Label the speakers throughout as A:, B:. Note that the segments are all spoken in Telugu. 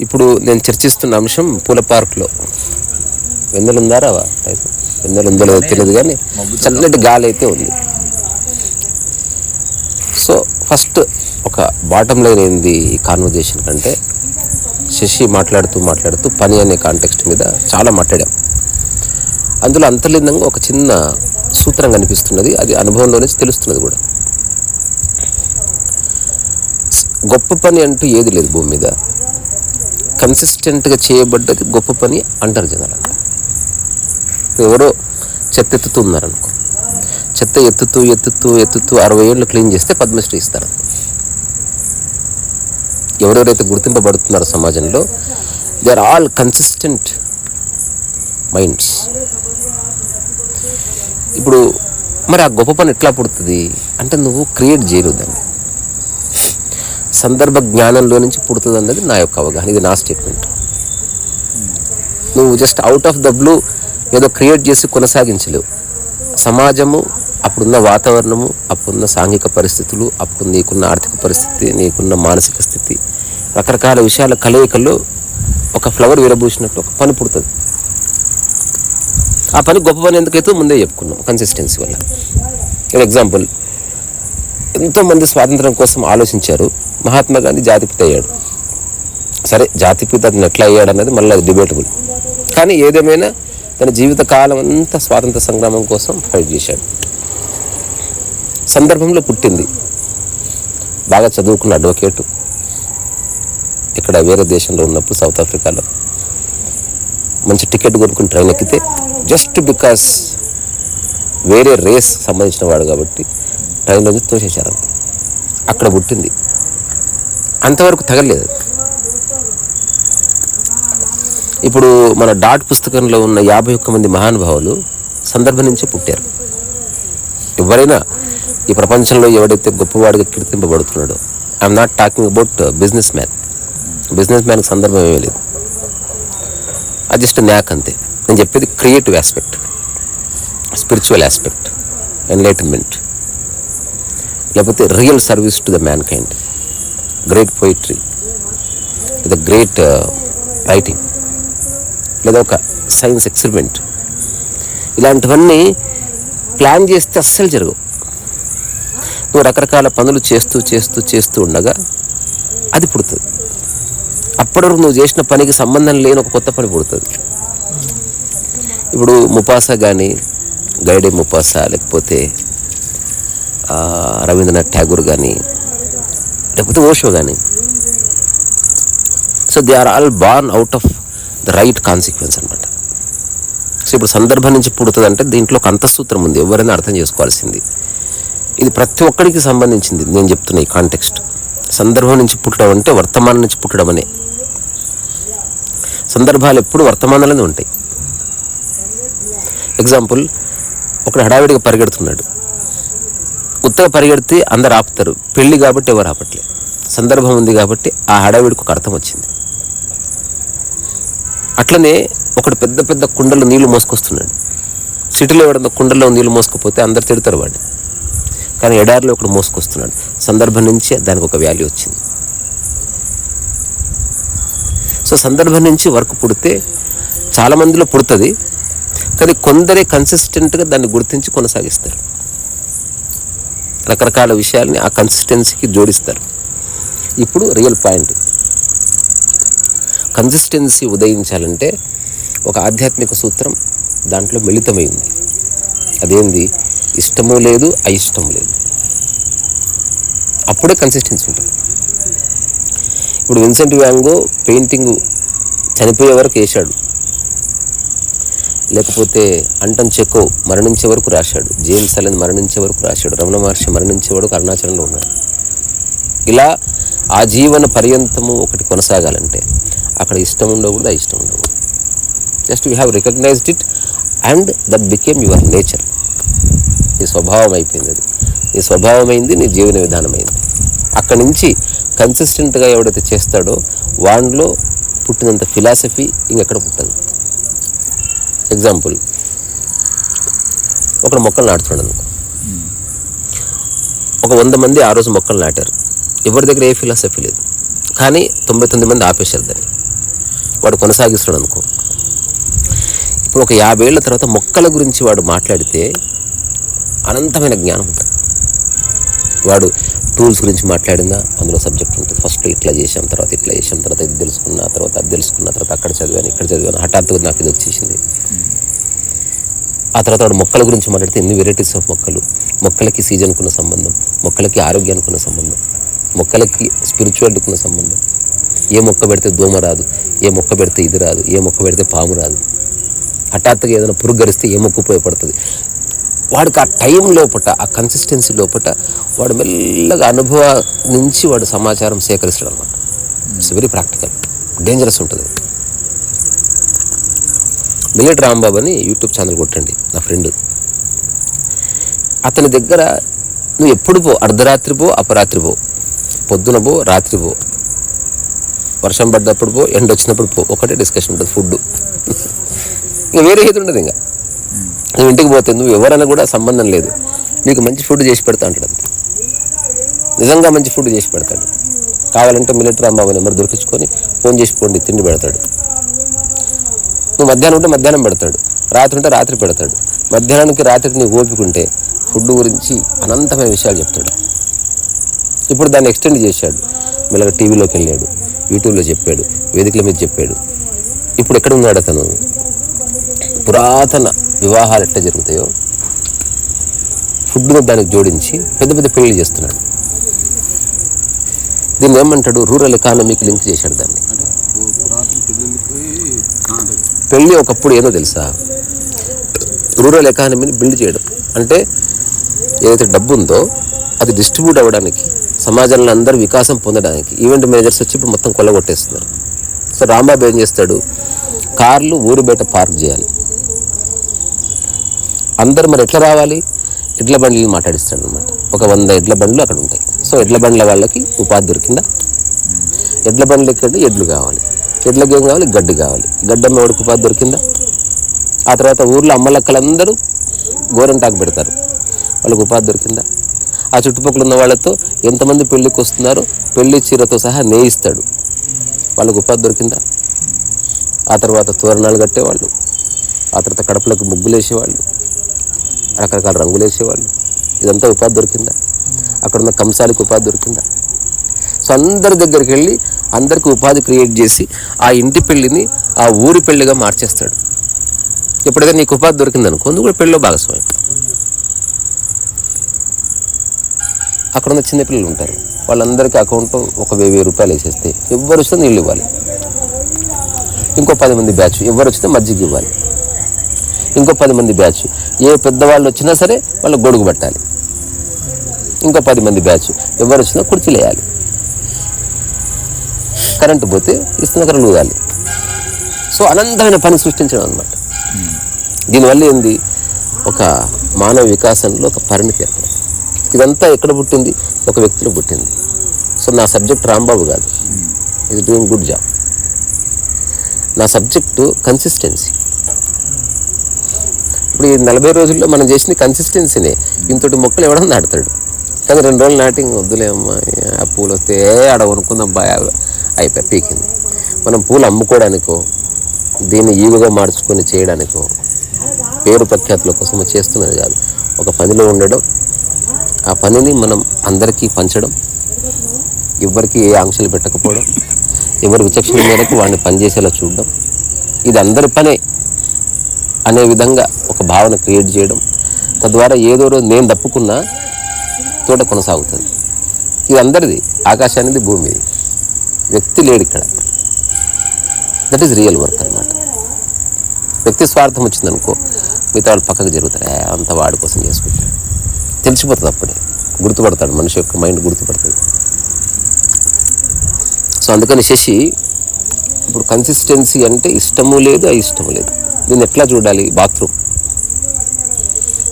A: ఇప్పుడు నేను చర్చిస్తున్న అంశం పూల పార్క్లో. వెన్నెలు ఉందా రావా? వెన్నెలు ఉందో లేదో తెలియదు కానీ చల్లటి గాలి అయితే ఉంది. సో ఫస్ట్ ఒక బాటం లైన్ ఏంది ఈ కాన్వర్జేషన్ కంటే? శశి మాట్లాడుతూ మాట్లాడుతూ పని అనే కాంటెక్స్ట్ మీద చాలా మాట్లాడాం. అందులో అంతర్లీనంగా ఒక చిన్న సూత్రం కనిపిస్తున్నది. అది అనుభవంలో నుంచి తెలుస్తున్నది కూడా. గొప్ప పని అంటూ ఏది లేదు భూమి మీద? కన్సిస్టెంట్గా చేయబడ్డది గొప్ప పని అంటారు జనాలు. ఎవరో చెత్త ఎత్తుతున్నారనుకో చెత్త ఎత్తుతూ ఎత్తుతూ ఎత్తుతూ అరవై ఏళ్ళు క్లీన్ చేస్తే పద్మశ్రీ ఇస్తారు. ఎవరెవరైతే గుర్తింపబడుతున్నారో సమాజంలో they are all consistent minds ఇప్పుడు మరి ఆ గొప్ప పని ఎట్లా పుడుతుంది? అంటే నువ్వు క్రియేట్ చేయలేదు దాన్ని. సందర్భ జ్ఞానంలో నుంచి పుడుతుంది అన్నది నా యొక్క అవగాహన. ఇది నా స్టేట్మెంట్ నువ్వు just out of the blue ఏదో క్రియేట్ చేసి కొనసాగించలేవు. సమాజము అప్పుడున్న వాతావరణము అప్పుడున్న సాంఘిక పరిస్థితులు అప్పుడు నీకున్న ఆర్థిక పరిస్థితి నీకున్న మానసిక స్థితి రకరకాల విషయాల కలయికల్లో ఒక ఫ్లవర్ విరబూసినట్టు ఒక పని పుడుతుంది. ఆ పని గొప్ప పని ఎందుకైతే ముందే చెప్పుకున్నాం కన్సిస్టెన్సీ వల్ల. ఎగ్జాంపుల్ ఎంతోమంది స్వాతంత్రం కోసం ఆలోచించారు. మహాత్మా గాంధీ జాతిపిత అయ్యాడు. సరే జాతిపిత అతను ఎట్లా అయ్యాడు అన్నది మళ్ళీ అది డిబేటబుల్. కానీ ఏదేమైనా తన జీవిత కాలం అంతా స్వాతంత్ర సంగ్రామం కోసం ఫైట్ చేశాడు. సందర్భంలో పుట్టింది. బాగా చదువుకున్న అడ్వకేటు. ఇక్కడ వేరే దేశంలో ఉన్నప్పుడు సౌత్ ఆఫ్రికాలో. మంచి టికెట్ కొనుక్కుని ట్రైన్ ఎక్కితే జస్ట్ బికాస్ వేరే రేస్ సంబంధించిన వాడు కాబట్టి ట్రైన్లో తోసేశారు అక్కడ పుట్టింది. అంతవరకు తగలేదు ఇప్పుడు మన డాట్ పుస్తకంలో ఉన్న యాభై ఒక్క మంది మహానుభావులు సందర్భం నుంచే పుట్టారు. ఎవరైనా ఈ ప్రపంచంలో ఎవడైతే గొప్పవాడిగా కీర్తింపబడుతున్నాడో I'm not talking about business man business మ్యాన్కి సందర్భం ఏమీ లేదు. అది జస్ట్ న్యాక్ అంతే. నేను చెప్పేది creative aspect spiritual aspect enlightenment లేకపోతే real service to the mankind great poetry లేదా గ్రేట్ రైటింగ్ లేదా ఒక సైన్స్ ఎక్స్పెరిమెంట్ ఇలాంటివన్నీ ప్లాన్ చేస్తే అస్సలు జరగవు. నువ్వు రకరకాల పనులు చేస్తూ చేస్తూ చేస్తూ ఉండగా అది పుడుతుంది. అప్పటి వరకు నువ్వు చేసిన పనికి సంబంధం లేని ఒక కొత్త పని పుడుతుంది. ఇప్పుడు ముపాస కానీ గైడే ముపాసా లేకపోతే రవీంద్రనాథ్ ఠాగూర్ కానీ లేకపోతే ఓషో కానీ so they are all born out of the right consequence అనమాట సో ఇప్పుడు సందర్భం నుంచి పుడుతుందంటే దీంట్లో ఒక అంతఃసూత్రం ఉంది ఎవరైనా అర్థం చేసుకోవాల్సింది. ఇది ప్రతి ఒక్కడికి సంబంధించింది నేను చెప్తున్న ఈ కాంటెక్స్ట్. సందర్భం నుంచి పుట్టడం అంటే వర్తమానం నుంచి పుట్టడం అనే. సందర్భాలు ఎప్పుడు వర్తమానాలనే ఉంటాయి. ఎగ్జాంపుల్ ఒకడు హడావిడిగా పరిగెడుతున్నాడు. ఉత్తగా పరిగెడితే అందరు ఆపుతారు. పెళ్ళి కాబట్టి ఎవరు ఆపట్లే. సందర్భం ఉంది కాబట్టి ఆ హడావిడికి ఒక అర్థం వచ్చింది. అట్లనే ఒకడు పెద్ద పెద్ద కుండలు నీళ్ళు మోసుకొస్తున్నాడు. సిటీలో ఎవడన్నా కుండలో నీళ్ళు మోసుకుపోతే అందరు తిడతారు వాడిని. కానీ ఎడారిలో ఒకడు మోసుకొస్తున్నాడు. సందర్భం నుంచి దానికి ఒక వాల్యూ వచ్చింది. సో సందర్భం నుంచి వర్క్ పుడితే చాలామందిలో పుడుతుంది. కానీ కొందరే కన్సిస్టెంట్గా దాన్ని గుర్తించి కొనసాగిస్తారు. రకరకాల విషయాల్ని ఆ కన్సిస్టెన్సీకి జోడిస్తారు. ఇప్పుడు రియల్ పాయింట్ కన్సిస్టెన్సీ ఉదయించాలంటే ఒక ఆధ్యాత్మిక సూత్రం దాంట్లో మిళితమైంది అదేంది? ఇష్టము లేదు అయిష్టము లేదు. అప్పుడే కన్సిస్టెన్సీ ఉంటుంది. ఇప్పుడు విన్సెంట్ వ్యాంగో పెయింటింగ్ చనిపోయే వరకు వేశాడు. లేకపోతే అంటం చెక్కో మరణించే వరకు రాశాడు. జేమ్స్ అలెన్ మరణించే వరకు రాశాడు. రమణ మహర్షి మరణించే వరకు అరుణాచలంలో ఉన్నాడు. ఇలా ఆ జీవన పర్యంతము ఒకటి కొనసాగాలంటే అక్కడ ఇష్టం ఉండకూడదు ఇష్టం ఉండకూడదు. Just you have recognised it and that became your nature నీ స్వభావం అయిపోయింది అది. నీ స్వభావమైంది నీ జీవన విధానమైంది అక్కడి నుంచి కన్సిస్టెంట్గా ఎవడైతే చేస్తాడో వాడిలో పుట్టినంత ఫిలాసఫీ ఇంకెక్కడ పుట్టదు. ఎగ్జాంపుల్. ఒకడు మొక్కలు నాటుతున్నాడు అనుకో. ఒక వంద మంది ఆ రోజు మొక్కలు నాటారు. ఎవరి దగ్గర ఏ ఫిలాసఫీ లేదు. కానీ తొంభై తొమ్మిది మంది ఆపేశారు దాన్ని. వాడు కొనసాగిస్తున్నాడు అనుకో. ఇప్పుడు ఒక యాభై ఏళ్ళ తర్వాత మొక్కల గురించి వాడు మాట్లాడితే అనంతమైన జ్ఞానం ఉంటుంది. వాడు టూల్స్ గురించి మాట్లాడిందా? అందులో సబ్జెక్ట్ ఉంటుంది. ఫస్ట్ ఇట్లా చేసాం తర్వాత ఇట్లా చేసాం తర్వాత ఇది తెలుసుకున్న తర్వాత అది తెలుసుకున్న తర్వాత అక్కడ చదివాను ఇక్కడ చదివాను. హఠాత్తుగా నాకు ఇది వచ్చేసింది. ఆ తర్వాత వాడు మొక్కల గురించి మాట్లాడితే ఎన్ని వెరైటీస్ ఆఫ్ మొక్కలు? మొక్కలకి సీజన్కు ఉన్న సంబంధం మొక్కలకి ఆరోగ్యానికి ఉన్న సంబంధం మొక్కలకి స్పిరిచువాలిటీకి ఉన్న సంబంధం. ఏ మొక్క పెడితే దోమ రాదు ఏ మొక్క పెడితే ఇది రాదు ఏ మొక్క పెడితే పాము రాదు. హఠాత్తుగా ఏదైనా పురుగరిస్తే ఏ మొక్క ఉపయోగపడుతుంది? వాడికి ఆ టైం లోపట ఆ కన్సిస్టెన్సీ లోపట వాడు మెల్లగా అనుభవ నుంచి వాడు సమాచారం సేకరిస్తాడు అనమాట ఇట్స్ వెరీ ప్రాక్టికల్ డేంజరస్ ఉంటుంది. మిల్లెట్ రాంబాబు అని యూట్యూబ్ ఛానల్ కొట్టండి నా ఫ్రెండ్. అతని దగ్గర నువ్వు ఎప్పుడు పో అర్ధరాత్రి పో అపరాత్రి పో. పొద్దున పో రాత్రి పో. వర్షం పడ్డప్పుడు పో ఎండ వచ్చినప్పుడు పో. ఒకటే డిస్కషన్ ఉంటుంది ఫుడ్ ఇంకా వేరే ఏది ఉండదు ఇంకా. నువ్వు ఇంటికి పోతే నువ్వు ఎవరైనా కూడా సంబంధం లేదు. నీకు మంచి ఫుడ్ చేసి పెడతా అంటాడు అంతే. నిజంగా మంచి ఫుడ్ చేసి పెడతాడు. కావాలంటే మిలిటరీ రాంబాబు నెంబర్ దొరికించుకొని ఫోన్ చేసి పోండి తిండి పెడతాడు. నువ్వు మధ్యాహ్నం ఉంటే మధ్యాహ్నం పెడతాడు. రాత్రి ఉంటే రాత్రి పెడతాడు. మధ్యాహ్నానికి రాత్రికి నీకు ఓపికంటే ఫుడ్ గురించి అనంతమైన విషయాలు చెప్తాడు. ఇప్పుడు దాన్ని ఎక్స్టెండ్ చేశాడు. మెల్లగా టీవీలోకి వెళ్ళాడు. యూట్యూబ్లో చెప్పాడు. వేదికల మీద చెప్పాడు. ఇప్పుడు ఎక్కడ ఉన్నాడు అతను? పురాతన వివాహాలు ఎట్లా జరుగుతాయో ఫుడ్ను దానికి జోడించి పెద్ద పెద్ద పెళ్ళి చేస్తున్నాడు. దీన్ని ఏమంటాడు? రూరల్ ఎకానమీకి లింక్ చేశాడు దాన్ని. పెళ్ళి ఒకప్పుడు ఏదో తెలుసా? రూరల్ ఎకానమీని బిల్డ్ చేయడం. అంటే ఏదైతే డబ్బు ఉందో అది డిస్ట్రిబ్యూట్ అవ్వడానికి సమాజంలో అందరూ వికాసం పొందడానికి ఈవెంట్ మేనేజర్స్ వచ్చి ఇప్పుడు మొత్తం కొల్లగొట్టేస్తున్నారు. సో రాంబాబు ఏం చేస్తాడు? కార్లు ఊరు బయట పార్క్ చేయాలి. అందరు మరి ఎట్లా రావాలి? ఎడ్ల బండ్లు మాట్లాడిస్తాడు అనమాట ఒక వంద ఎడ్ల బండ్లు అక్కడ ఉంటాయి. సో ఎడ్ల బండ్ల వాళ్ళకి ఉపాధి దొరికిందా? ఎడ్ల బండ్లు ఎక్కడ ఎడ్లు కావాలి. ఎడ్లకి ఏం కావాలి? గడ్డి కావాలి. గడ్డమ్మ వాడికి ఉపాధి దొరికిందా? ఆ తర్వాత ఊర్లో అమ్మలక్కలందరూ గోరంటాకు పెడతారు. వాళ్ళకి ఉపాధి దొరికిందా? ఆ చుట్టుపక్కల ఉన్న వాళ్ళతో ఎంతమంది పెళ్ళికి వస్తున్నారో పెళ్ళి చీరతో సహా నేయిస్తాడు. వాళ్ళకి ఉపాధి దొరికిందా? ఆ తర్వాత తోరణాలు కట్టేవాళ్ళు. ఆ తర్వాత కడపలకు ముగ్గులు వేసేవాళ్ళు రకరకాల రంగులు వేసేవాళ్ళు. ఇదంతా ఉపాధి దొరికిందా? అక్కడ ఉన్న కంసాలకు ఉపాధి దొరికిందా? సో అందరి దగ్గరికి వెళ్ళి అందరికి ఉపాధి క్రియేట్ చేసి ఆ ఇంటి పెళ్ళిని ఆ ఊరి పెళ్ళిగా మార్చేస్తాడు. ఎప్పుడైతే నీకు ఉపాధి దొరికిందనుకో నువ్వు కూడా పెళ్ళిలో భాగస్వామి. అక్కడ ఉన్న చిన్నపిల్లలు ఉంటారు. వాళ్ళందరికీ అకౌంట్ ఒక వెయ్యి వెయ్యి రూపాయలు వేసేస్తే ఎవరు వస్తే నీళ్ళు ఇవ్వాలి. ఇంకో పది మంది బ్యాచ్ ఎవరు వచ్చినా మజ్జిగ ఇవ్వాలి. ఇంకో పది మంది బ్యాచ్. ఏ పెద్దవాళ్ళు వచ్చినా సరే వాళ్ళకి గొడుగు పట్టాలి. ఇంకో పది మంది బ్యాచ్. ఎవరు వచ్చినా కుర్చీలు వేయాలి. కరెంటు పోతే ఇస్తున్న లూగాలి సో అనంతమైన పని సృష్టించడం అనమాట దీనివల్ల ఏంది? ఒక మానవ వికాసంలో ఒక పరిణితి ఏర్పడింది. ఇదంతా ఎక్కడ పుట్టింది? ఒక వ్యక్తిలో పుట్టింది. సో నా సబ్జెక్ట్ రాంబాబు కాదు ఇది డూయింగ్ గుడ్ జాబ్ నా సబ్జెక్టు కన్సిస్టెన్సీ ఇప్పుడు ఈ నలభై రోజుల్లో మనం చేసిన కన్సిస్టెన్సీనే ఇంతటి మొక్కలు ఎవడన్నా నాటుతాడు? కానీ రెండు రోజులు నాటి వద్దులేమ్మా వద్దులే అమ్మా ఆ పూలు వస్తే ఆడ కొనుక్కుందాం బాగా అయిపోయి పీకింది. మనం పూలు అమ్ముకోవడానికో దీన్ని ఈగుగా మార్చుకొని చేయడానికో పేరు ప్రఖ్యాతుల కోసం చేస్తున్నది కాదు. ఒక పనిలో ఉండడం ఆ పనిని మనం అందరికీ పంచడం ఎవరికి ఏ ఆంక్షలు పెట్టకపోవడం ఎవరి విచక్షణ మేరకు వాడిని పనిచేసేలా చూడడం ఇది అందరి పనే. అనే విధంగా ఒక భావన క్రియేట్ చేయడం తద్వారా ఏదో రోజు నేను తప్పుకున్నా తోట కొనసాగుతుంది. ఇది అందరిది ఆకాశానిది భూమిది. వ్యక్తి లేడు ఇక్కడ. దట్ ఈస్ రియల్ వర్క్ అన్నమాట. వ్యక్తి స్వార్థం వచ్చిందనుకో మిగతా వాళ్ళు పక్కకు జరుగుతారు. అంత వాడి కోసం చేసుకుంటాడు. తెలిసిపోతుంది అప్పుడే. గుర్తుపడతాడు మనిషి యొక్క మైండ్ గుర్తుపడుతుంది. సో అందుకని శశి ఇప్పుడు కన్సిస్టెన్సీ అంటే ఇష్టము లేదు అయిష్టము లేదు. దీన్ని ఎట్లా చూడాలి? బాత్రూమ్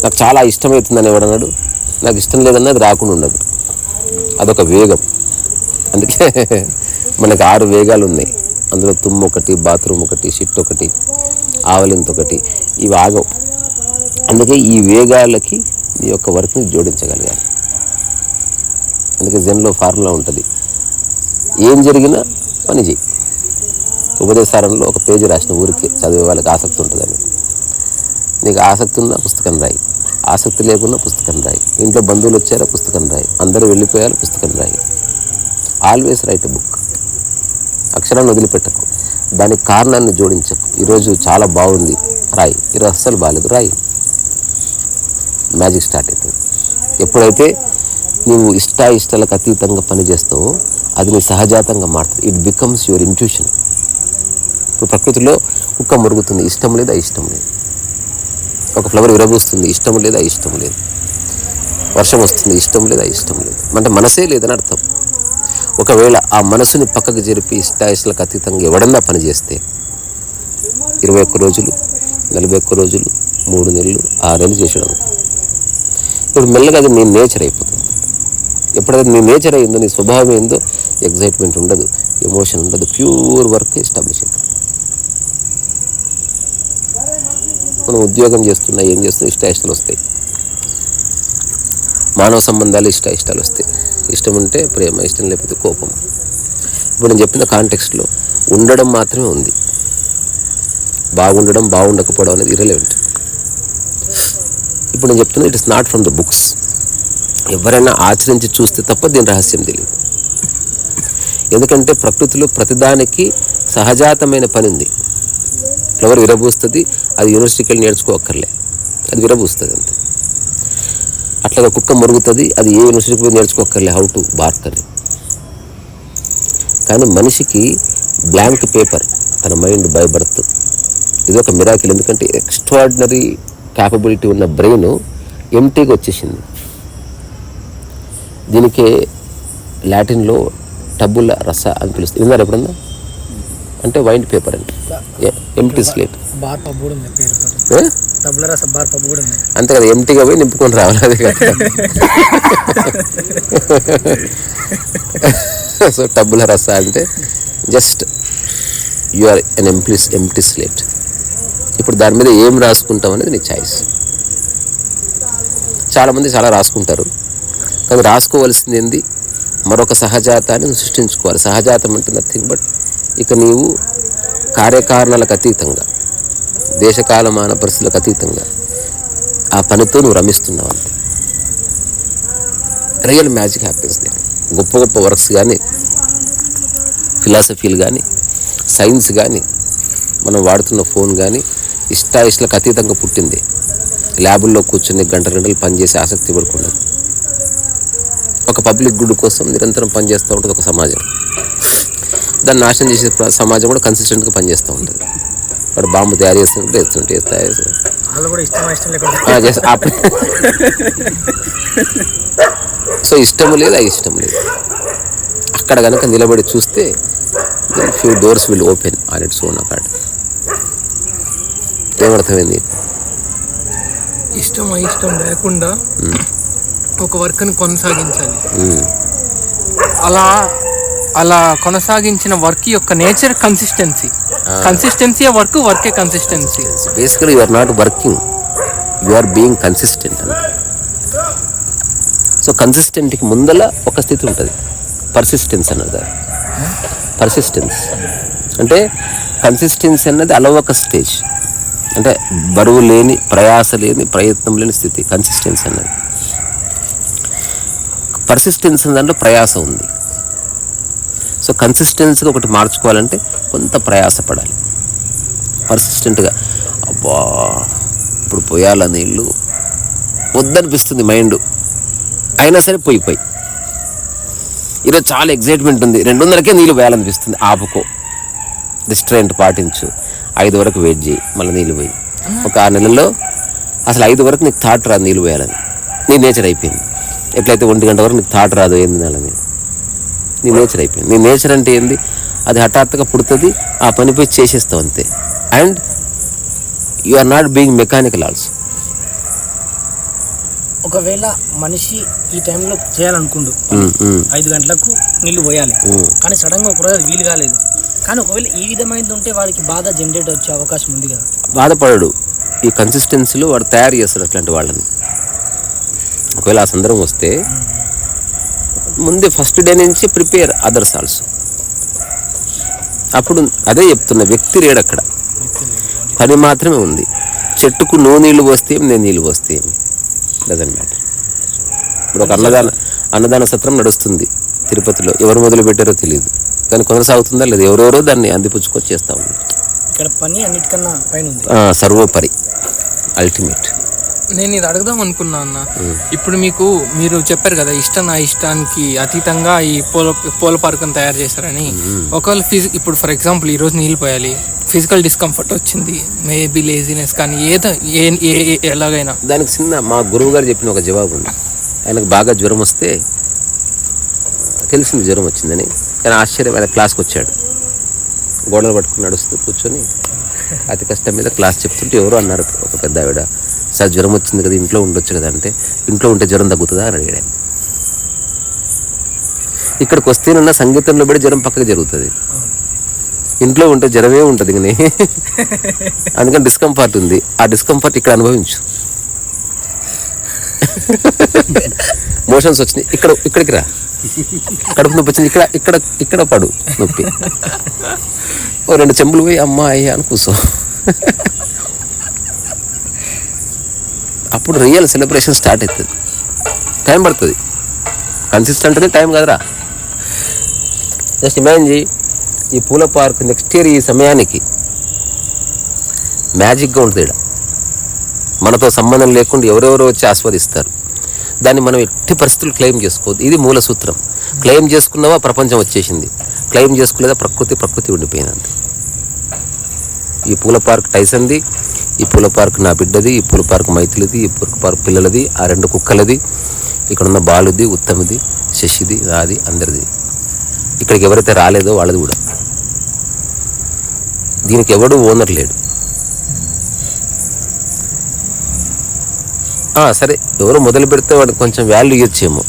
A: నాకు చాలా ఇష్టమవుతుందని ఎవడన్నాడు నాకు ఇష్టం లేదన్నది రాకుండా ఉండదు. అదొక వేగం. అందుకే మనకి ఆరు వేగాలు ఉన్నాయి. అందులో తుమ్ము ఒకటి బాత్రూమ్ ఒకటి షిట్ ఒకటి ఆవలింత ఒకటి ఇవి ఆగవు అందుకే ఈ వేగాలకి నీ యొక్క వర్క్ని జోడించగలగాలి. అందుకే జెన్లో ఫార్ములా ఉంటుంది. ఏం జరిగినా పని చేయి ఉపదేశారంలో ఒక పేజీ రాసిన ఊరికి చదివే వాళ్ళకి ఆసక్తి ఉంటుందని. నీకు ఆసక్తి ఉన్న పుస్తకం రాయి. ఆసక్తి లేకున్నా పుస్తకం రాయి. ఇంట్లో బంధువులు వచ్చారా? పుస్తకం రాయి. అందరూ వెళ్ళిపోయారు? పుస్తకం రాయి. ఆల్వేస్ రైట్ బుక్ అక్షరాన్ని వదిలిపెట్టకు. దానికి కారణాన్ని జోడించకు. ఈరోజు చాలా బాగుంది. రాయి. ఈరోజు అస్సలు బాగాలేదు రాయి. మ్యాజిక్ స్టార్ట్ అవుతుంది ఎప్పుడైతే నువ్వు ఇష్ట ఇష్టాలకు అతీతంగా పనిచేస్తావో అది నీ సహజాతంగా మారుతుంది. ఇట్ బికమ్స్ యువర్ ఇంట్యూషన్ ఇప్పుడు ప్రకృతిలో కుక్క మురుగుతుంది. ఇష్టం లేదు ఇష్టం లేదు? ఒక ఫ్లవర్ విరబూస్తుంది. ఇష్టం లేదా ఇష్టం లేదు? వర్షం వస్తుంది. ఇష్టం లేదా ఇష్టం లేదు? అంటే మనసే లేదని అర్థం. ఒకవేళ ఆ మనసుని పక్కకు జరిపి ఇష్టాయిష్టాలకు అతీతంగా ఎవడన్నా పనిచేస్తే ఇరవై ఒక్క రోజులు నలభై ఒక్క రోజులు మూడు నెలలు ఆరు నెలలు చేసాడు అనుకో. ఇప్పుడు మెల్లగా అది నీ నేచర్ అయిపోతుంది. ఎప్పుడైతే నీ నేచర్ అయిందో నీ స్వభావం ఏందో ఎగ్జైట్మెంట్ ఉండదు ఎమోషన్ ఉండదు ప్యూర్ వర్క్ ఎస్టాబ్లిష్ అవుతుంది. మనం ఉద్యోగం చేస్తున్నా ఏం చేస్తున్నా ఇష్ట ఇష్టాలు వస్తాయి. మానవ సంబంధాలు ఇష్ట ఇష్టాలు వస్తాయి. ఇష్టం ఉంటే ప్రేమ ఇష్టం లేకపోతే కోపం. ఇప్పుడు నేను చెప్పిన కాంటెక్స్ట్లో ఉండడం మాత్రమే ఉంది. బాగుండడం బాగుండకపోవడం అనేది ఇరలెవెంట్ ఇప్పుడు నేను చెప్తున్నా it is not from the books ఎవరైనా ఆచరించి చూస్తే తప్ప దీని రహస్యం తెలియదు. ఎందుకంటే ప్రకృతిలో ప్రతిదానికి సహజాతమైన పని ఉంది. ఫ్లవర్ విరబూస్తుంది అది యూనివర్సిటీకి వెళ్ళి నేర్చుకోక్కర్లే. అది విరబూస్తుంది అంతే. అట్లాగా కుక్క మురుగుతుంది అది ఏ యూనివర్సిటీకి పోయి నేర్చుకోక్కర్లే హౌ టు బార్క్ అని. కానీ మనిషికి బ్లాంక్ పేపర్ తన మైండ్ బై బర్త్ ఇది ఒక మిరాకిల్ ఎందుకంటే ఎక్స్ట్రాడినరీ క్యాపబిలిటీ ఉన్న బ్రెయిన్ ఎంటీగా వచ్చేసింది. దీనికే లాటిన్లో టబుల రస అని పిలుస్తుంది విన్నారు ఎప్పుడన్నా? అంటే వైండ్ పేపర్ అండి. ఎంటీ స్లేట్ అంతే కదా ఎంటీగా పోయి నింపుకొని రావాలి అది కదా. సో టబ్బుల రస అంటే just you are an empty empty slate ఇప్పుడు దాని మీద ఏం రాసుకుంటాం అనేది నీ చాయిస్ చాలామంది చాలా రాసుకుంటారు. కానీ రాసుకోవాల్సింది ఏంది? మరొక సహజాతాన్ని సృష్టించుకోవాలి. సహజాతం అంటే నథింగ్ బట్ ఇక నీవు కార్యకారణాలకు అతీతంగా దేశకాలమాన పరిస్థితులకు అతీతంగా ఆ పనితో నువ్వు రమిస్తున్నావు అంతే. రియల్ మ్యాజిక్ హ్యాపీన్స్ దే గొప్ప గొప్ప వర్క్స్ కానీ ఫిలాసఫీలు కానీ సైన్స్ కానీ మనం వాడుతున్న ఫోన్ కానీ ఇష్టాయిష్లకు అతీతంగా పుట్టింది. ల్యాబుల్లో కూర్చుని గంట గంటలు పనిచేసే ఆసక్తి పడుకున్నది ఒక పబ్లిక్ గుడ్ కోసం నిరంతరం పనిచేస్తూ ఉంటుంది ఒక సమాజం. దాన్ని నాశనం చేసే సమాజం కూడా కన్సిస్టెంట్గా పనిచేస్తూ ఉంటుంది. వాడు బాంబు తయారు చేస్తుంటే వేస్తుంటే తయారు సో ఇష్టం లేదు ఇష్టం లేదు. అక్కడ కనుక నిలబడి చూస్తే few doors will open on its own accord ఏమర్థమైంది?
B: ఇష్టం అయిష్టం లేకుండా ఒక వర్క్ని కొనసాగించాలి. అలా అలా కొనసాగించిన వర్క్ యొక్క నేచర్ కన్సిస్టెన్సీ కన్సిస్టెన్సీ వర్క్ వర్కే consistency
A: basically you are not working you are being consistent అంతే సో కన్సిస్టెంట్కి ముందల ఒక స్థితి ఉంటుంది. పర్సిస్టెన్స్ అన్నది. పర్సిస్టెన్స్ అంటే కన్సిస్టెన్సీ అన్నది అలవక స్టేజ్ అంటే బరువు లేని ప్రయాస లేని ప్రయత్నం లేని స్థితి. కన్సిస్టెన్సీ అన్నది. పర్సిస్టెన్స్ దాంట్లో ప్రయాస ఉంది. సో కన్సిస్టెన్సీగా ఒకటి మార్చుకోవాలంటే కొంత ప్రయాసపడాలి. పర్సిస్టెంట్గా అబ్బా ఇప్పుడు పోయాల నీళ్ళు? వద్దనిపిస్తుంది మైండ్. అయినా సరే పోయి పోయి. ఈరోజు చాలా ఎగ్జైట్మెంట్ ఉంది. రెండు వందలకే నీళ్ళు వేయాలనిపిస్తుంది. ఆపుకో. రిస్ట్రెంట్ పాటించు. ఐదు వరకు వెయిట్ చేయి. మళ్ళీ నీళ్ళు పోయి. ఒక ఆరు నెలల్లో అసలు ఐదు వరకు నీకు థాట్ రాదు నీళ్ళు పోయాలని నీ నేచర్ అయిపోయింది. ఎట్లయితే ఒంటి గంట వరకు నీకు థాట్ రాదు ఏం తినాలని. నీ నేచర్ అయిపోయింది. నీ నేచర్ అంటే ఏంది? అది హఠాత్తుగా పుడుతుంది ఆ పని పోయి చేసేస్తావు అంతే. And you are not being mechanical also.
C: ఒకవేళ మనిషి ఈ టైంలో చేయాలనుకుండు ఐదు గంటలకు నీళ్ళు పోయాలి. కానీ సడన్గా ఒకరోజు వీలు కాలేదు. కానీ ఒకవేళ ఈ విధమైనది ఉంటే వాడికి బాధ జనరేట్ వచ్చే అవకాశం ఉంది కదా.
A: బాధపడడు. ఈ కన్సిస్టెన్సీలో వాడు తయారు చేస్తాడు అట్లాంటి వాళ్ళని. ఒకవేళ ఆ సందర్భం వస్తే ముందే ఫస్ట్ డే నుంచి ప్రిపేర్ అదర్స్ ఆల్సో అప్పుడు అదే చెప్తున్న వ్యక్తి లేడు అక్కడ. పని మాత్రమే ఉంది. చెట్టుకు నువ్వు నీళ్ళు పోస్తే ఏమి, నేను నీళ్ళు పోస్తే ఏమి డజన్ మ్యాటర్ ఇప్పుడు ఒక అన్నదాన అన్నదాన సత్రం నడుస్తుంది తిరుపతిలో. ఎవరు మొదలు పెట్టారో తెలియదు కానీ కొనసాగుతుందా లేదు? ఎవరెవరో దాన్ని అందిపుచ్చుకొని చేస్తా ఉంది
C: ఇక్కడ పని అన్నిటికన్నా పైన ఉంది.
A: ఆ, సర్వోపరి. అల్టిమేట్
B: నేను ఇది అడగదాం అనుకున్నా అన్న. ఇప్పుడు మీకు మీరు చెప్పారు కదా ఇష్టం నా ఇష్టానికి అతీతంగా ఈ పూల పూల పార్కును తయారు చేశారని. ఒకవేళ ఫిజి ఇప్పుడు ఫర్ ఎగ్జాంపుల్ ఈ రోజు నీళ్ళు పోయాలి. ఫిజికల్ డిస్కంఫర్ట్ వచ్చింది. మేబీ లేజినెస్ కానీ ఏదో ఏ- ఎలాగైనా.
A: దానికి చిన్న మా గురువు గారు చెప్పిన ఒక జవాబు ఉంది. ఆయనకు బాగా జ్వరం వస్తే తెలిసింది జ్వరం వచ్చిందని. కానీ ఆశ్చర్యం ఆయన క్లాస్కి వచ్చాడు. గోడలు పట్టుకుని నడుస్తూ కూర్చొని అతి కష్టం మీద క్లాస్ చెప్తుంటే ఎవరో అన్నారు ఒక పెద్ద ఆవిడ. సార్ జ్వరం వచ్చింది కదా ఇంట్లో ఉండొచ్చు కదా అంటే ఇంట్లో ఉంటే జ్వరం తగ్గుతుందా అని అడిగాడు. ఇక్కడికి వస్తేనున్న సంగీతంలో పడి జ్వరం పక్కకు జరుగుతుంది. ఇంట్లో ఉంటే జ్వరమే ఉంటుంది కానీ అందుకని డిస్కంఫర్ట్ ఉంది. ఆ డిస్కంఫర్ట్ ఇక్కడ అనుభవించు. మోషన్స్ వచ్చినాయి. ఇక్కడ ఇక్కడికి రా. కడుపు నొప్పి వచ్చింది. ఇక్కడ ఇక్కడ ఇక్కడ పడు నొప్పి. ఓ రెండు చెంబులు పోయి అమ్మ అయ్యా అని కూర్చో. అప్పుడు రియల్ సెలబ్రేషన్ స్టార్ట్ అవుతుంది. టైం పడుతుంది. కన్సిస్టెంట్గా టైం కదరా. జస్ట్ ఇమాజిన్ చేయి ఈ పూల పార్క్ నెక్స్ట్ ఇయర్ ఈ సమయానికి మ్యాజిక్గా ఉంటుంది ఇక్కడ మనతో సంబంధం లేకుండా ఎవరెవరో వచ్చి ఆస్వాదిస్తారు. దాన్ని మనం ఎట్టి పరిస్థితులు క్లెయిమ్ చేసుకోవద్దు. ఇది మూల సూత్రం. క్లెయిమ్ చేసుకున్నావా ప్రపంచం వచ్చేసింది. క్లెయిమ్ చేసుకోలేదా ప్రకృతి ప్రకృతి ఉండిపోయినంత ఈ పూల పార్క్ టైసన్ది ఈ పూల పార్క్ నా బిడ్డది ఈ పూల పార్క్ మైథిలిది ఈ పూల పార్క్ పిల్లలది ఆ రెండు కుక్కలది ఇక్కడ ఉన్న బాలుది ఉత్తమది శశిది నాది అందరిది. ఇక్కడికి ఎవరైతే రాలేదో వాళ్ళది కూడా. దీనికి ఎవడు ఓనర్ లేడు. ఆ, సరే ఎవరు మొదలు పెడితే వాడికి కొంచెం వాల్యూ ఇవ్వచ్చేమో.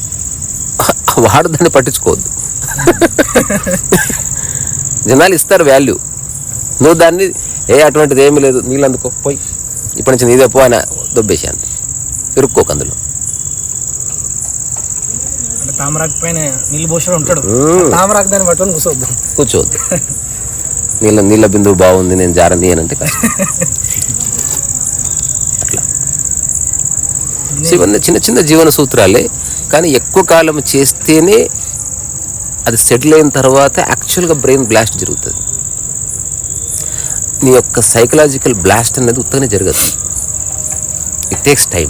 A: వాడు దాన్ని పట్టించుకోవద్దు. జనాలు ఇస్తారు వాల్యూ నువ్వు దాన్ని ఏ అటువంటిది ఏమీ లేదు నీళ్ళు అందుకో పోయి. ఇప్పటి నుంచి నీదే పో ఆయన దొబ్బేసాను ఇరుక్కోకు అందులో.
C: తామరాకు పైన నీళ్ళు ఉంటాడు.
A: మ్మ్.
C: తామరాకు దాన్ని పట్టుకొని కూర్చోవద్దు.
A: కూర్చోవద్దు. నీళ్ళ నీళ్ళ బిందువు బాగుంది నేను జారని అని అంటే కష్టం అట్లా. ఇవన్నీ చిన్న చిన్న జీవన సూత్రాలే కానీ ఎక్కువ కాలం చేస్తేనే అది సెటిల్ అయిన తర్వాత యాక్చువల్గా బ్రెయిన్ బ్లాస్ట్ జరుగుతుంది. నీ యొక్క సైకలాజికల్ బ్లాస్ట్ అనేది ఉత్తగానే జరగదు. ఇట్ టేక్స్ టైం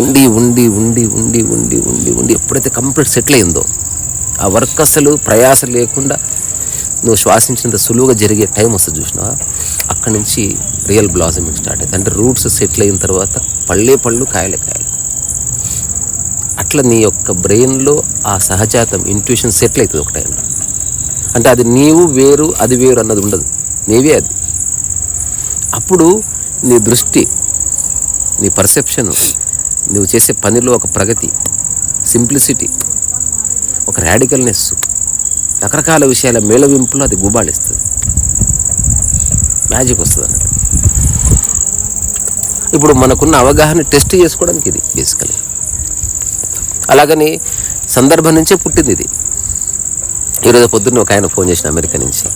A: ఉండి ఉండి ఉండి ఉండి ఉండి ఉండి ఉండి ఎప్పుడైతే కంప్లీట్ సెటిల్ అయిందో ఆ వర్క్ అసలు ప్రయాస లేకుండా నువ్వు శ్వాసించినంత సులువుగా జరిగే టైం వస్తుంది చూసినా అక్కడి నుంచి రియల్ బ్లాజమింగ్ స్టార్ట్ అవుతుంది అంటే రూట్స్ సెటిల్ అయిన తర్వాత పళ్ళే పళ్ళు కాయలే కాయలు. అట్లా నీ యొక్క బ్రెయిన్లో ఆ సహజాతం ఇంట్యూషన్ సెటిల్ అవుతుంది ఒక టైంలో అంటే అది నీవు వేరు అది వేరు అన్నది ఉండదు. నీవే అది. అప్పుడు నీ దృష్టి నీ పర్సెప్షన్ నువ్వు చేసే పనిలో ఒక ప్రగతి సింప్లిసిటీ ఒక ర్యాడికల్నెస్ రకరకాల విషయాల మేళవింపులో అది గుబాళిస్తుంది మ్యాజిక్ వస్తుంది అన్నట్టు ఇప్పుడు మనకున్న అవగాహన టెస్ట్ చేసుకోవడానికి ఇది బేసికలీ అలాగని సందర్భం నుంచే పుట్టింది ఇది. ఈరోజు పొద్దున్న ఒక ఆయన ఫోన్ చేసిన అమెరికా నుంచి.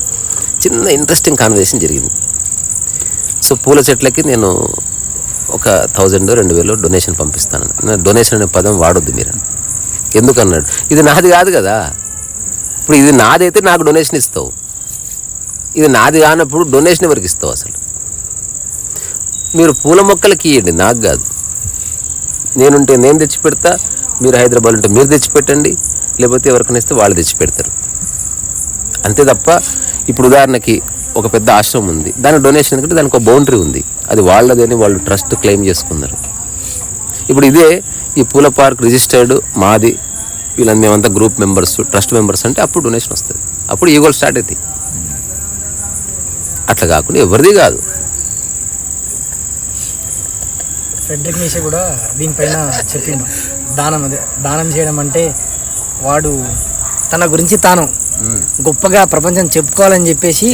A: చిన్న ఇంట్రెస్టింగ్ కాన్వర్సేషన్ జరిగింది. సో పూల చెట్లకి నేను ఒక థౌజండ్ రెండు వేలు డొనేషన్ పంపిస్తాను. డొనేషన్ అనే పదం వాడొద్దు మీరు. ఎందుకన్నాడు? ఇది నాది కాదు కదా. ఇప్పుడు ఇది నాదైతే నాకు డొనేషన్ ఇస్తావు. ఇది నాది కానప్పుడు డొనేషన్ ఎవరికి ఇస్తావు అసలు? మీరు పూల మొక్కలకి ఇవ్వండి నాకు కాదు. నేనుంటే నేను తెచ్చి పెడతా మీరు హైదరాబాద్ ఉంటే మీరు తెచ్చి పెట్టండి లేకపోతే ఎవరికైనా ఇస్తే వాళ్ళు తెచ్చి పెడతారు అంతే తప్ప ఇప్పుడు ఉదాహరణకి ఒక పెద్ద ఆశ్రమం ఉంది. దాని డొనేషన్ ఎందుకంటే దానికి ఒక బౌండరీ ఉంది. అది వాళ్ళదని వాళ్ళు ట్రస్ట్ క్లెయిమ్ చేసుకున్నారు. ఇప్పుడు ఇదే ఈ పూల పార్క్ రిజిస్టర్డ్ మాది వీళ్ళని మేమంతా గ్రూప్ మెంబర్స్ ట్రస్ట్ మెంబర్స్ అంటే అప్పుడు డొనేషన్ వస్తుంది. అప్పుడు ఈగోలు స్టార్ట్ అవుతాయి అట్లా కాకుండా ఎవరిది కాదు.
C: ఫెడ్రిక్ నీషే కూడా దీనిపైన చెప్పిండు. దానం అదే. దానం చేయడం అంటే వాడు తన గురించి తాను గొప్పగా ప్రపంచం చెప్పుకోవాలని చెప్పేసి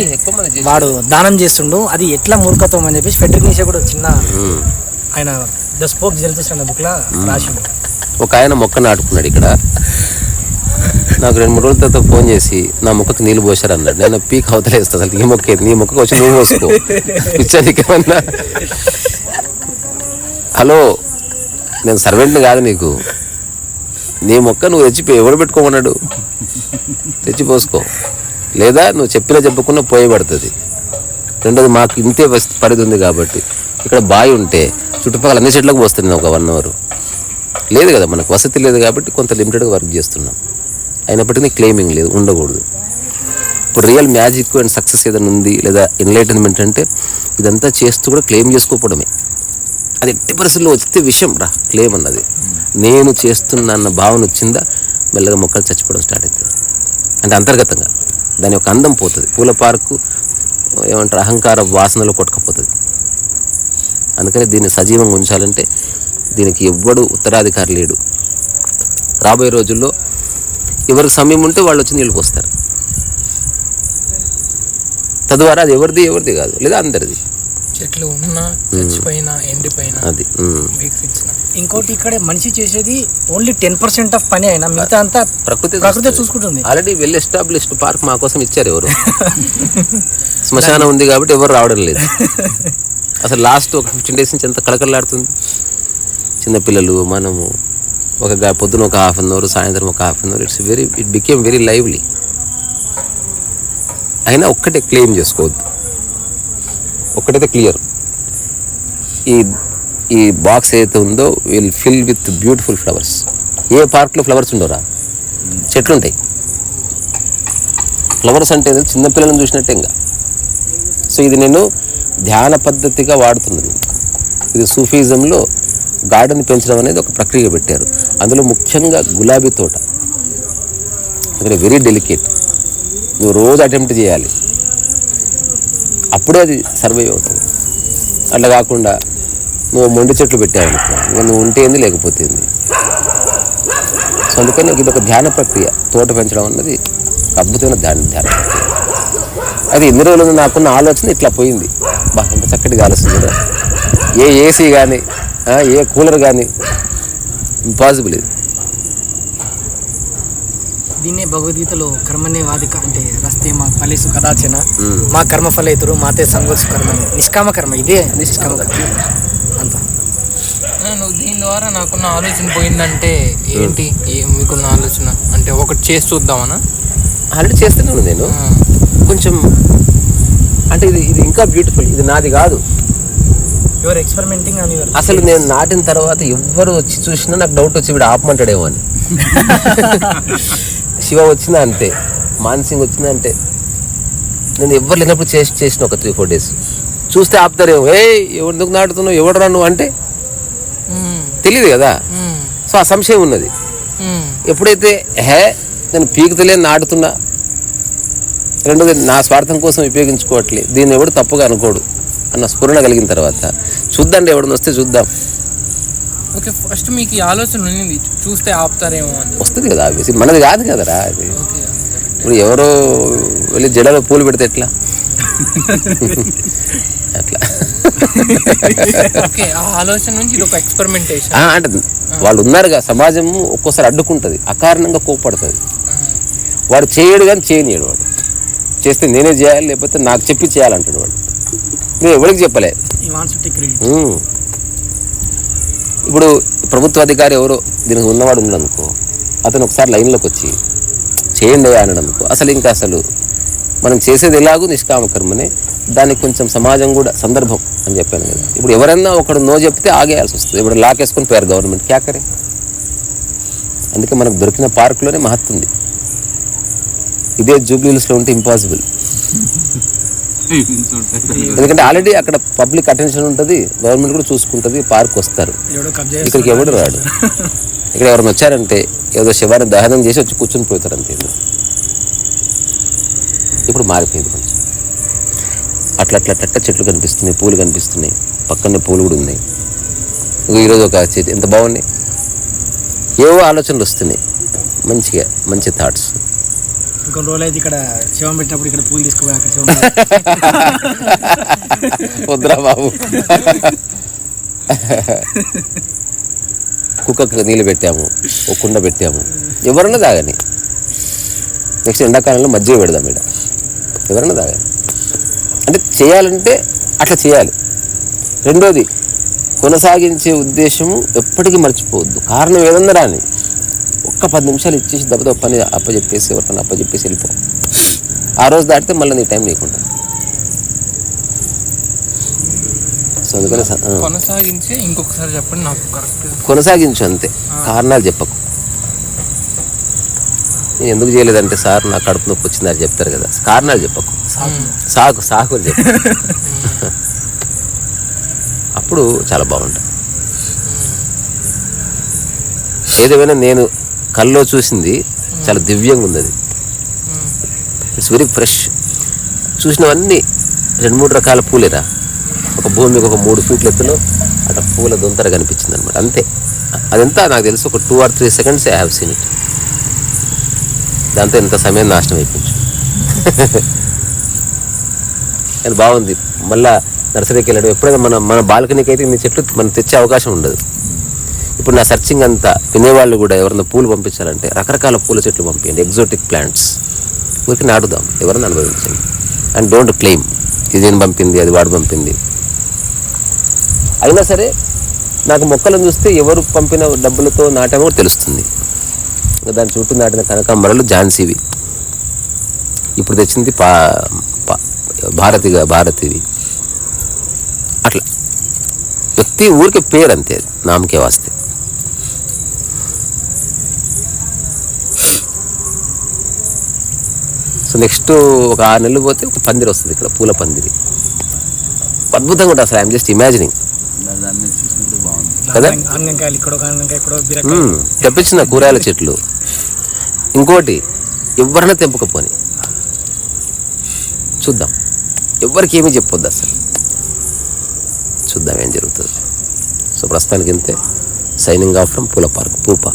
C: వాడు దానం చేస్తుండు. అది ఎట్లా మూర్ఖత్వం అని చెప్పేసి ఫెడ్రిక్ కూడా చిన్న. ఆయన ద స్పోక్ జెల్తిస్ అన్న బుక్ లా రాసిండు.
A: ఒక ఆయన మొక్క నాటుకున్నాడు ఇక్కడ. నాకు రెండు మూడు రోజుల తర్వాత ఫోన్ చేసి నా ముక్కకి నీళ్ళు పోసారు అన్నాడు. నేను పీక్ అవతలేస్తా అసలు నీ మొక్క? నీ మొక్కకు వచ్చి నువ్వు పోసుకో. పిచ్చనికమన్నా హలో నేను సర్వెంట్ని కాదు నీకు. నీ మొక్క నువ్వు తెచ్చి ఎవడు పెట్టుకోమన్నాడు? తెచ్చిపోసుకో. లేదా నువ్వు చెప్పినా చెప్పకుండా పోయబడుతుంది రెండోది మాకు ఇంతే పరిధి ఉంది కాబట్టి. ఇక్కడ బావి ఉంటే చుట్టుపక్కల అన్ని చెట్లకు పోస్తుంది ఒక వన్ అవర్. లేదు కదా మనకు వసతి లేదు కాబట్టి కొంత లిమిటెడ్గా వర్క్ చేస్తున్నాం. అయినప్పటికీ క్లెయిమింగ్ లేదు ఉండకూడదు. ఇప్పుడు రియల్ మ్యాజిక్ అండ్ సక్సెస్ ఏదైనా ఉంది లేదా ఎన్లైటన్మెంట్ అంటే ఇదంతా చేస్తూ కూడా క్లెయిమ్ చేసుకోకపోవడమే. అది ఎట్టి పరిస్థితుల్లో వస్తే విషయం రా క్లెయిమ్ అన్నది. నేను చేస్తున్నా అన్న భావన వచ్చిందా? మెల్లగా మొక్కలు చచ్చిపోవడం స్టార్ట్ అవుతుంది అంటే అంతర్గతంగా. దాని యొక్క అందం పోతుంది. పూల పార్కు ఏమంటారు అహంకార వాసనలో కొట్టుకపోతుంది. అందుకని దీన్ని సజీవంగా ఉంచాలంటే దీనికి ఎవ్వడు ఉత్తరాధికారి లేడు. రాబోయే రోజుల్లో ఎవరికి సమయం ఉంటే వాళ్ళు వచ్చి నీళ్ళు పోస్తారు తద్వారా అది ఎవరిది ఎవరిది కాదు. లేదా అందరిది.
B: చెట్లు ఉన్నా చచ్చిపోయినా ఎండిపోయినా
A: అది ఉమ్.
B: మీకు ఇచ్చిన
C: ఇంకోటి ఇక్కడ మనిషి చేసేది ఓన్లీ టెన్ పర్సెంట్ ఆఫ్ పని అయినా మిగతా అంతా
A: ప్రకృతి
C: ప్రకృతి చూసుకుంటుంది.
A: ఆల్రెడీ వెల్ ఎస్టాబ్లిష్డ్ పార్క్ మా కోసం ఇచ్చారు ఎవరు? శ్మశానం ఉంది కాబట్టి ఎవరు రావడం లేదు. అసలు లాస్ట్ ఒక ఫిఫ్టీన్ డేస్ నుంచి ఎంత కళకళలాడుతుంది. చిన్నపిల్లలు మనము ఒక పొద్దున ఒక హాఫ్ అన్ అవర్ సాయంత్రం ఒక half an hour it's very it became very lively అయినా ఒక్కటే క్లెయిమ్ చేసుకోవద్దు. ఒక్కటైతే క్లియర్. ఈ ఈ బాక్స్ ఏదైతే ఉందో will fill with beautiful flowers ఏ పార్క్లో ఫ్లవర్స్ ఉండవురా? చెట్లుంటాయి. ఫ్లవర్స్ అంటే చిన్నపిల్లలను చూసినట్టే ఇంకా. సో ఇది నేను ధ్యాన పద్ధతిగా వాడుతున్నది. ఇది సూఫీజంలో గార్డెన్ పెంచడం అనేది ఒక ప్రక్రియ పెట్టారు. అందులో ముఖ్యంగా గులాబీ తోట. ఇక్కడ వెరీ డెలికేట్ నువ్వు రోజు అటెంప్ట్ చేయాలి. అప్పుడే అది సర్వైవ్ అవుతుంది. అట్లా కాకుండా నువ్వు మొండి చెట్లు పెట్టావు అనుకో ఇంకా నువ్వు ఉంటే లేకపోతేంది లేకపోతే సో అందుకని ఇది ఒక ధ్యాన ప్రక్రియ. తోట పెంచడం అన్నది ఒక అద్భుతమైన ధ్యాన ధ్యాన ప్రక్రియ. అది ఎన్ని రోజులు నాకున్న ఆలోచన ఇట్లా పోయింది. బాగా ఎంత చక్కటి గాలి కదా. ఏ ఏసీ కానీ ఏ కూలర్ కానీ ఇంపాసిబుల్ ఇది.
C: దీన్నే భగవద్గీతలో కర్మనే వాదిక అంటే రస్తే మా ఫలేసు కదాచన. మా కర్మ ఫలేతురు మాతే సంగోత్సు కర్మ నిష్కామ కర్మ ఇదే నిష్కామ కర్మ. అంత.
B: నేను దీని ద్వారా నాకున్న ఆలోచన పోయిందంటే ఏంటి? ఏ- మీకున్న ఆలోచన? అంటే ఒకటి చేసి చూద్దామనా?
A: ఆల్రెడీ చేస్తున్నాను నేను. కొంచెం అంటే ఇది ఇది ఇంకా బ్యూటిఫుల్ ఇది నాది కాదు.
C: యువర్ ఎక్స్పెరిమెంటింగ్ అని
A: అసలు నేను నాటిన తర్వాత ఎవ్వరు వచ్చి చూసినా నాకు డౌట్ వచ్చి వీడు ఆపమంటాడేమో అని. శివ వచ్చినా అంతే మాన్సింగ్ వచ్చినా అంటే నేను ఎవ్వరు లేనప్పుడు చేసి చేసిన ఒక త్రీ ఫోర్ డేస్ చూస్తే ఆపుతారేమో ఏ ఎందుకు నాటుతున్నావు ఎవడు నువ్వు అంటే. తెలియదు కదా. సో ఆ సంశయం ఉన్నది. ఎప్పుడైతే హే నేను పీకుతలే నాటుతున్నా రెండోది నా స్వార్థం కోసం ఉపయోగించుకోవట్లే దీన్ని ఎవడు తప్పుగా అనుకోడు అన్న స్ఫురణ కలిగిన తర్వాత చూద్దాండి ఎవడని వస్తే చూద్దాం
B: ఓకే ఫస్ట్ మీకు ఈ ఆలోచన ఉన్నింది చూస్తే ఆపుతారేమో అని.
A: వస్తుంది కదా మనది కాదు కదరా అది. ఇప్పుడు ఎవరో వెళ్ళి జడలో పూలు పెడితే ఎట్లా? అట్లా.
B: ఓకే ఆ ఆలోచన నుంచి ఇది ఒక ఎక్స్పెరిమెంటేషన్
A: ఆ, అంటే వాళ్ళు ఉన్నారుగా సమాజం ఒక్కోసారి అడ్డుకుంటుంది అకారణంగా కోప్పడుతుంది. వాడు చేయడు కానీ చేయనియడు వాడు. చేస్తే నేనే చేయాలి లేకపోతే నాకు చెప్పి చేయాలంటాడు వాడు. నువ్వు ఎవరికి చెప్పలే? ఇప్పుడు ప్రభుత్వ అధికారి ఎవరో దీనికి ఉన్నవాడు ఉన్నాడనుకో అతను ఒకసారి లైన్లోకి వచ్చి చేయండి అయ్యా అన్నాడు అనుకో అసలు ఇంకా అసలు మనం చేసేది ఎలాగూ నిష్కామ కర్మనే దానికి కొంచెం సమాజం కూడా సందర్భం అని చెప్పాను కదా. ఇప్పుడు ఎవరైనా ఒకడు నో చెప్తే ఆగేయాల్సి వస్తుంది. ఇప్పుడు లాకేసుకొని పోయారు గవర్నమెంట్ క్యాకరే అందుకే మనకు దొరికిన పార్కులోనే మహత్తుంది ఇదే జూబ్లీహిల్స్లో ఉంటే ఇంపాసిబుల్ ఎందుకంటే ఆల్రెడీ అక్కడ పబ్లిక్ అటెన్షన్ ఉంటుంది గవర్నమెంట్ కూడా చూసుకుంటుంది పార్క్ వస్తారు. ఇక్కడికి ఎవడు రాడు. ఇక్కడ ఎవరైనా వచ్చారంటే ఏదో శివాన్ని దహనం చేసి వచ్చి కూర్చొని పోతారు అంతే ఇప్పుడు మారిపోయింది కొంచెం. అట్లా అట్లా అట్లా చెట్లు కనిపిస్తున్నాయి పూలు కనిపిస్తున్నాయి. పక్కనే పూలు కూడా ఉన్నాయి. ఈరోజు ఒక చెట్టు ఎంత బాగున్నాయి? ఏవో ఆలోచనలు వస్తున్నాయి. మంచిగా మంచి థాట్స్
C: ఇంకొన్ని రోజులు అయితే ఇక్కడ శివం పెట్టినప్పుడు ఇక్కడ పూలు తీసుకుపోయి అక్కడ శివం
A: వద్దురా బాబు. కుక్కకు నీళ్ళు పెట్టాము ఒక కుండ పెట్టాము. ఎవరన్నా తాగని. నెక్స్ట్ ఎండాకాలంలో మజ్జిగ పెడదాం ఇక్కడ ఎవరన్నా తాగని. అంటే చేయాలంటే అట్లా చేయాలి. రెండోది కొనసాగించే ఉద్దేశము ఎప్పటికీ మర్చిపోవద్దు. కారణం ఏదన్నా రాని. ఒక్క పది నిమిషాలు ఇచ్చేసి దెబ్బ పని అప్పచెప్పేసి ఎవరికైనా అప్పచెప్పేసి వెళ్ళిపో. ఆ రోజు దాటితే మళ్ళీ నీ టైం లేకుండా సో అందుకని.
B: కొనసాగించి ఇంకొకసారి చెప్పండి నాకు కరెక్ట్
A: కొనసాగించు అంతే. కారణాలు చెప్పకు. నేను ఎందుకు చేయలేదంటే సార్ నా కడుపు నొప్పి వచ్చిందని చెప్తారు కదా. కారణాలు చెప్పకు. సాకు. సాకు అని చెప్పు. అప్పుడు చాలా బాగుంటుంది. ఏదేమైనా నేను కల్లో చూసింది చాలా దివ్యంగా ఉంది అది. ఇట్స్ వెరీ ఫ్రెష్ చూసినవన్నీ రెండు మూడు రకాల పూలేరా? ఒక భూమికి ఒక మూడు ఫీట్ల ఎత్తులో అట్లా పూల దొంతర కనిపించింది అనమాట అంతే. అదంతా? నాకు తెలుసు ఒక two or three seconds I have seen it దాంతో ఎంత సమయం నాశనం అయిపోయింది. కానీ బాగుంది. మళ్ళా నర్సరీకి వెళ్ళడం ఎప్పుడైనా మన మన బాల్కనీకి అయితే ఇన్ని చెట్లు మనం తెచ్చే అవకాశం ఉండదు. ఇప్పుడు నా సర్చింగ్ అంతా వినేవాళ్ళు కూడా ఎవరైనా పూలు పంపించాలంటే రకరకాల పూల చెట్లు పంపించండి. ఎగ్జోటిక్ ప్లాంట్స్ ఊరికి నాటుదాం. ఎవరైనా అనుభవించండి. అండ్ డోంట్ క్లెయిమ్ ఇది నేను పంపింది? అది వాడు పంపింది. అయినా సరే నాకు మొక్కలను చూస్తే ఎవరు పంపిన డబ్బులతో నాటామో కూడా తెలుస్తుంది. ఇంకా దాని చుట్టూ నాటిన కనకాంబరాలు ఝాన్సీవి. ఇప్పుడు తెచ్చింది పా భారతిగా భారతివి. అట్లా. వ్యక్తి ఊరికే పేరు అంతే నామకే వాస్తే. సో నెక్స్ట్ ఒక ఆరు నెలలు పోతే ఒక పందిరి వస్తుంది ఇక్కడ పూల పందిరి. అద్భుతంగా ఉంటుంది అసలు ఐఎమ్ జస్ట్ ఇమాజినింగ్ కదా? తెప్పించిన కూరగాయల చెట్లు. ఇంకోటి ఎవరైనా తెంపకపోని. చూద్దాం. ఎవరికి ఏమీ చెప్పొద్దు అసలు. చూద్దాం ఏం జరుగుతుంది. సో ప్రస్తుతానికి ఇంతే. సైనింగ్ ఆఫ్ ఫ్రమ్ పూల పార్క్ పూప